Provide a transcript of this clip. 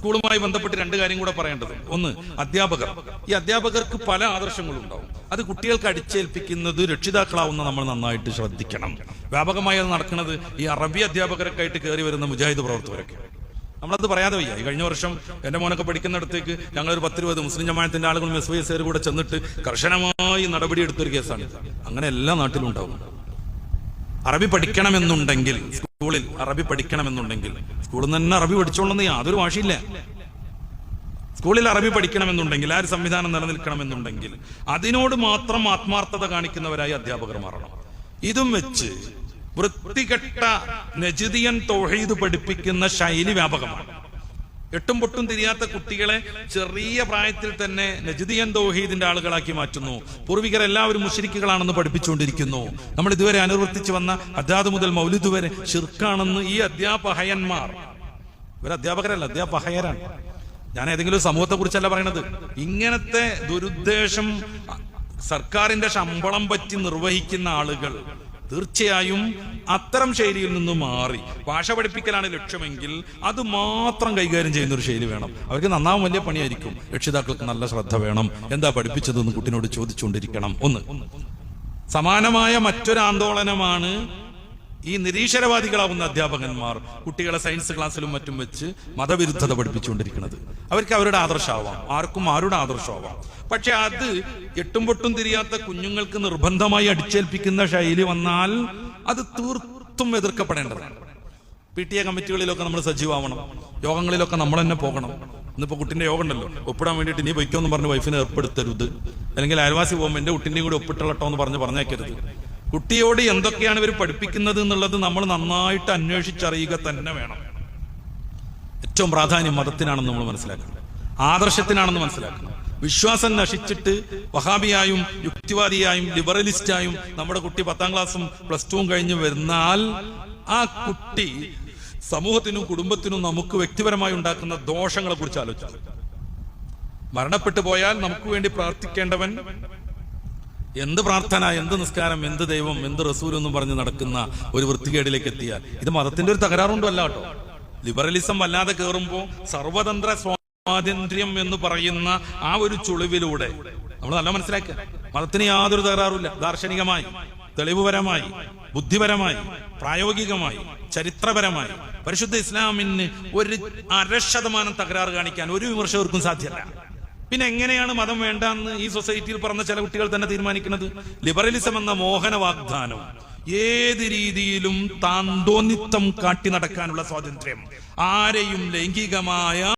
സ്കൂളുമായി ബന്ധപ്പെട്ട് രണ്ട് കാര്യം കൂടെ പറയേണ്ടത്. ഒന്ന് അധ്യാപകർ. ഈ അധ്യാപകർക്ക് പല ആദർശങ്ങളും ഉണ്ടാവും അത് കുട്ടികൾക്ക് അടിച്ചേൽപ്പിക്കുന്നത് രക്ഷിതാക്കളാവുന്ന നമ്മൾ നന്നായിട്ട് ശ്രദ്ധിക്കണം. വ്യാപകമായി അത് നടക്കുന്നത് ഈ അറബി അധ്യാപകരൊക്കെ ആയിട്ട് കയറി വരുന്ന മുജാഹിദ് പ്രവർത്തകരൊക്കെ. നമ്മളത് പറയാതെ വയ്യ. ഈ കഴിഞ്ഞ വർഷം എന്റെ മോനൊക്കെ പഠിക്കുന്നിടത്തേക്ക് ഞങ്ങൾ ഒരു പത്തിരുപത് മുസ്ലിം ജമാഅത്തിന്റെ ആളുകളും എസ് വൈ എസ് കൂടെ ചെന്നിട്ട് കർശനമായി നടപടി എടുത്തൊരു കേസാണ് അങ്ങനെ എല്ലാ നാട്ടിലും ഉണ്ടാവും. അറബി പഠിക്കണമെന്നുണ്ടെങ്കിൽ സ്കൂളിൽ അറബി പഠിക്കണമെന്നുണ്ടെങ്കിൽ സ്കൂളിൽ നിന്ന് തന്നെ അറബി പഠിച്ചോളുന്ന യാതൊരു വാശിയില്ല. സ്കൂളിൽ അറബി പഠിക്കണമെന്നുണ്ടെങ്കിൽ ആ ഒരു സംവിധാനം നിലനിൽക്കണമെന്നുണ്ടെങ്കിൽ അതിനോട് മാത്രം ആത്മാർത്ഥത കാണിക്കുന്നവരായി അധ്യാപകർ മാറണം. ഇതും വെച്ച് വൃത്തികെട്ട നജിതിയൻ തോഹീദ് പഠിപ്പിക്കുന്ന ശൈലി വ്യാപകമാണ്. എട്ടും പൊട്ടും തിരിയാത്ത കുട്ടികളെ ചെറിയ പ്രായത്തിൽ തന്നെ നജിദിയൻ തൗഹീദിന്റെ ആളുകളാക്കി മാറ്റുന്നു. പൂർവികർ എല്ലാവരും മുഷരിക്കുകളാണെന്ന് പഠിപ്പിച്ചുകൊണ്ടിരിക്കുന്നു. നമ്മൾ ഇതുവരെ അനുവർത്തിച്ചു വന്ന അജാദ് മുതൽ മൗലിദ് വരെ ഷിർക്കാണെന്ന് ഈ അധ്യാപഹയന്മാർ ഇവർ അധ്യാപകരല്ല അധ്യാപഹയരാണ് ഞാൻ ഏതെങ്കിലും സമൂഹത്തെ കുറിച്ചല്ല പറയണത്. ഇങ്ങനത്തെ ദുരുദ്ദേശം സർക്കാരിന്റെ ശമ്പളം പറ്റി നിർവഹിക്കുന്ന ആളുകൾ തീർച്ചയായും അത്തരം ശൈലിയിൽ നിന്ന് മാറി. ഭാഷ പഠിപ്പിക്കലാണ് ലക്ഷ്യമെങ്കിൽ അത് മാത്രം കൈകാര്യം ചെയ്യുന്ന ഒരു ശൈലി വേണം. അവർക്ക് നന്നാവും വലിയ പണിയായിരിക്കും. രക്ഷിതാക്കൾക്ക് നല്ല ശ്രദ്ധ വേണം. എന്താ പഠിപ്പിച്ചതെന്ന് കുട്ടിനോട് ചോദിച്ചുകൊണ്ടിരിക്കണം. ഒന്ന്. സമാനമായ മറ്റൊരു ആന്തോളനമാണ് ഈ നിരീശ്വരവാദികളാവുന്ന അധ്യാപകന്മാർ കുട്ടികളെ സയൻസ് ക്ലാസ്സിലും മറ്റും വെച്ച് മതവിരുദ്ധത പഠിപ്പിച്ചുകൊണ്ടിരിക്കുന്നത്. അവർക്ക് അവരുടെ ആദർശമാവാം. ആർക്കും ആരുടെ ആദർശമാവാം. പക്ഷെ അത് എട്ടും പൊട്ടും തിരിയാത്ത കുഞ്ഞുങ്ങൾക്ക് നിർബന്ധമായി അടിച്ചേൽപ്പിക്കുന്ന ശൈലി വന്നാൽ അത് തീർത്തും എതിർക്കപ്പെടേണ്ടതാണ്. പി ടി എ കമ്മിറ്റികളിലൊക്കെ നമ്മൾ സജീവമാവണം. യോഗങ്ങളിലൊക്കെ നമ്മൾ തന്നെ പോകണം. ഇന്നിപ്പോ കുട്ടിന്റെ യോഗം ഉണ്ടല്ലോ ഒപ്പിടാൻ വേണ്ടിയിട്ട് നീ പൊയ്ക്കോ എന്ന് പറഞ്ഞ് വൈഫിനെ ഏർപ്പെടുത്തരുത്. അല്ലെങ്കിൽ അയൽവാസി പോകുമ്പോൾ എന്റെ കുട്ടിന്റെയും കൂടി ഒപ്പിട്ടുള്ളട്ടോ എന്ന് പറഞ്ഞ് പറഞ്ഞേക്കരുത്. കുട്ടിയോട് എന്തൊക്കെയാണ് ഇവർ പഠിപ്പിക്കുന്നത് എന്നുള്ളത് നമ്മൾ നന്നായിട്ട് അന്വേഷിച്ചറിയുക തന്നെ വേണം. ഏറ്റവും പ്രാധാന്യം മതത്തിനാണെന്ന് നമ്മൾ മനസ്സിലാക്കണം. ആദർശത്തിനാണെന്ന് മനസ്സിലാക്കണം. വിശ്വാസം നശിച്ചിട്ട് വഹാബിയായും യുക്തിവാദിയായും ലിബറലിസ്റ്റായും നമ്മുടെ കുട്ടി പത്താം ക്ലാസ്സും പ്ലസ് ടുവും കഴിഞ്ഞ് വരുന്നാൽ ആ കുട്ടി സമൂഹത്തിനും കുടുംബത്തിനും നമുക്ക് വ്യക്തിപരമായി ഉണ്ടാക്കുന്ന ദോഷങ്ങളെ കുറിച്ച് ആലോചിച്ചു മരണപ്പെട്ടു പോയാൽ നമുക്ക് വേണ്ടി പ്രാർത്ഥിക്കേണ്ടവൻ എന്ത് പ്രാർത്ഥന എന്ത് നിസ്കാരം എന്ത് ദൈവം എന്ത് റസൂൽ എന്നും പറഞ്ഞ് നടക്കുന്ന ഒരു വൃത്തികേടിലേക്ക് എത്തിയ. ഇത് മതത്തിന്റെ ഒരു തകരാറുണ്ടല്ല കേട്ടോ. ലിബറലിസം വല്ലാതെ കയറുമ്പോൾ സർവതന്ത്ര സ്വാതന്ത്ര്യം എന്ന് പറയുന്ന ആ ഒരു ചുളിവിലൂടെ നമ്മൾ നല്ല മനസ്സിലാക്കുക. മതത്തിന് യാതൊരു തകരാറുമില്ല. ദാർശനികമായി തെളിവുപരമായി ബുദ്ധിപരമായി പ്രായോഗികമായി ചരിത്രപരമായി. പരിശുദ്ധ ഇസ്ലാമിന് ഒരു അര ശതമാനം തകരാറ് കാണിക്കാൻ ഒരു വിമർശകർക്കും സാധ്യമല്ല. പിന്നെ എങ്ങനെയാണ് മതം വേണ്ടെന്ന് ഈ സൊസൈറ്റിയിൽ പറഞ്ഞ ചില കുട്ടികൾ തന്നെ തീരുമാനിക്കുന്നത്? ലിബറലിസം എന്ന മോഹന വാഗ്ദാനം. ഏത് രീതിയിലും താന്തോന്നിത്തം കാട്ടി നടക്കാനുള്ള സ്വാതന്ത്ര്യം. ആരെയും ലൈംഗികമായ